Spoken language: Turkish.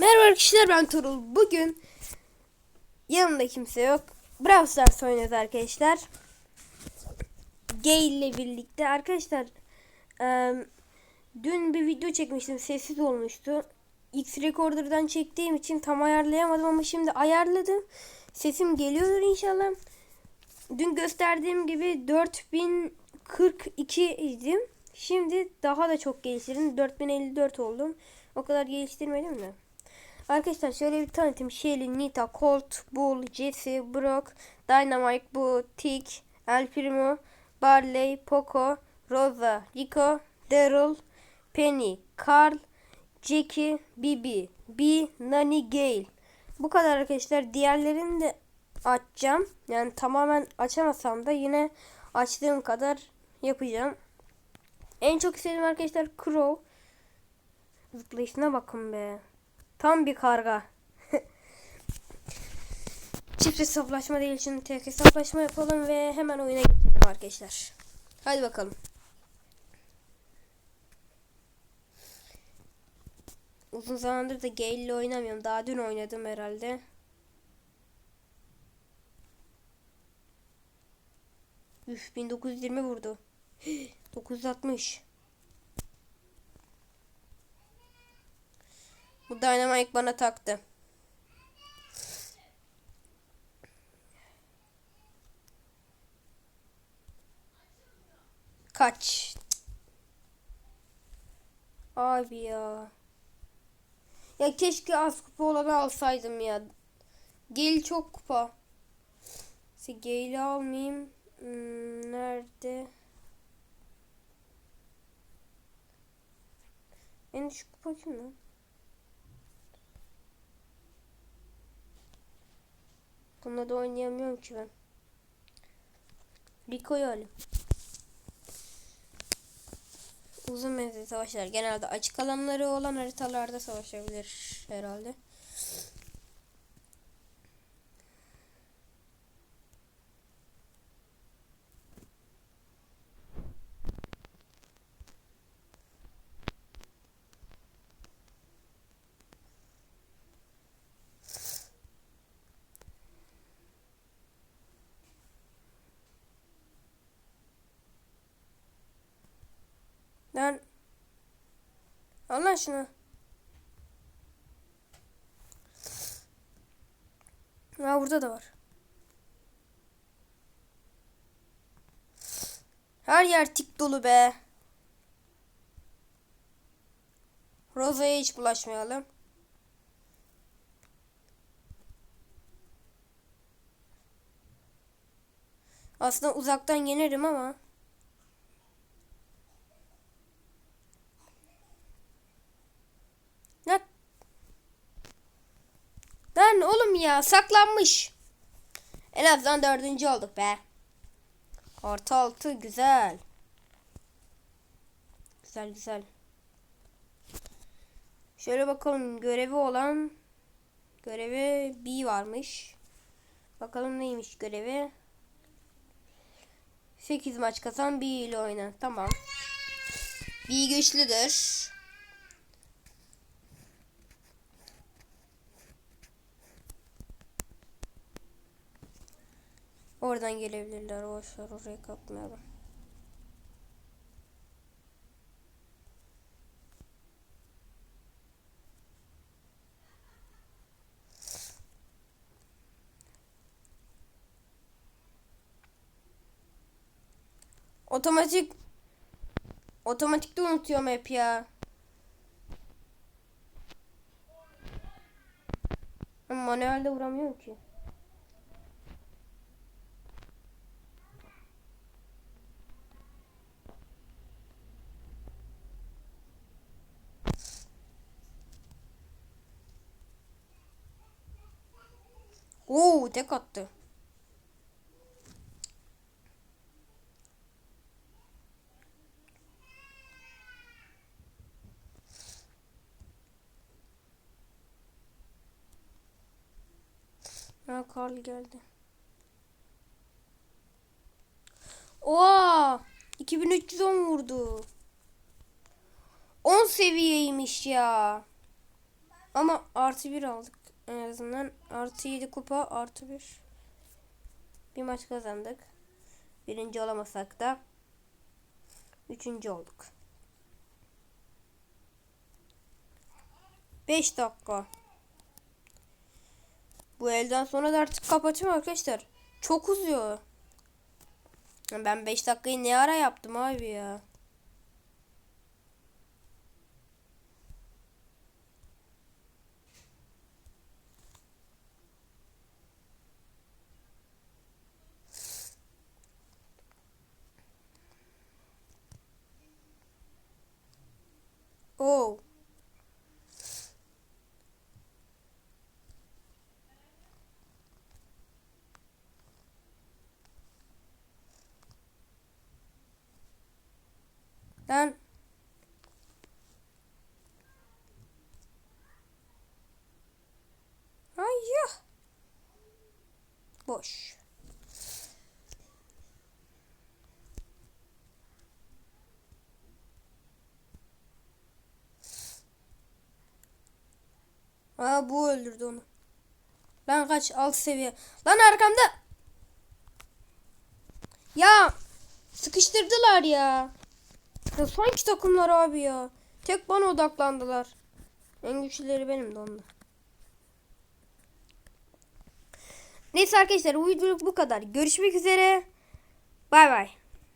Merhaba arkadaşlar ben Turul. Bugün yanımda kimse yok. Brawl Stars oynuyoruz arkadaşlar. Gay ile birlikte. Arkadaşlar dün bir video çekmiştim. Sessiz olmuştu. X Recorder'dan çektiğim için tam ayarlayamadım ama şimdi ayarladım. Sesim geliyordur inşallah. Dün gösterdiğim gibi 4042 idim. Şimdi daha da çok geliştirdim. 4054 oldum. O kadar geliştirmedim de. Arkadaşlar şöyle bir tanıtayım. Shelly, Nita, Colt, Bull, Jesse, Brock, Dynamite, Boo, Tick, El Primo, Barley, Poco, Rosa, Rico, Daryl, Penny, Carl, Jackie, Bibi, B, Nani, Gale. Bu kadar arkadaşlar. Diğerlerini de açacağım. Yani tamamen açamasam da yine açtığım kadar yapacağım. En çok istediğim arkadaşlar Crow. Zıplayışına bakın be. Tam bir karga. Çift hesaplaşma değil şimdi tek hesaplaşma yapalım ve hemen oyuna geçelim arkadaşlar. Hadi bakalım. Uzun zamandır da Gale ile oynamıyorum. Daha dün oynadım herhalde. Üf 1920 vurdu. 960. Bu Dynamite bana taktı. Kaç. Abi ya. Ya keşke az kupa olanı alsaydım ya. Gel çok kupa. İşte Gale'i almayayım. Hmm, nerede? En düşük kupa kim lan? Bununla da oynayamıyorum ki ben. Rico'yu alayım. Uzun menzilli savaşlar genelde açık alanları olan haritalarda savaşabilir herhalde. Lan. Al lan şunu. Ha burada da var. Her yer tik dolu be. Rosa'ya hiç bulaşmayalım. Aslında uzaktan yenerim ama. Lan. Lan oğlum ya saklanmış. En azından dördüncü olduk be. Artı altı güzel. Güzel güzel. Şöyle bakalım görevi olan görevi B varmış. Bakalım neymiş görevi. 8 maç kazan B ile oyna. Tamam. B güçlüdür. Oradan gelebilirler. Boşver oraya kalkmayalım. Otomatik Otomatikte unutuyorum hep ya. Manuelde vuramıyorum ki. Oo tek attı. Ha Karl geldi. Oha! 2310 vurdu. 10 seviyeymiş ya. Ama artı bir aldık en azından. Artı 7 kupa artı bir. Bir maç kazandık. Birinci olamasak da üçüncü olduk. 5 dakika. Bu elden sonra da artık kapatayım arkadaşlar. Çok uzuyor. Ben 5 dakikayı ne ara yaptım abi ya. Lan. Hayır. Boş. Aa bu öldürdü onu. Lan kaç alt seviye. Lan arkamda. Ya sıkıştırdılar ya. Ya sanki takımlar abi ya. Tek bana odaklandılar. En güçlüleri benim de onda. Neyse arkadaşlar bu videoluk bu kadar. Görüşmek üzere. Bay bay.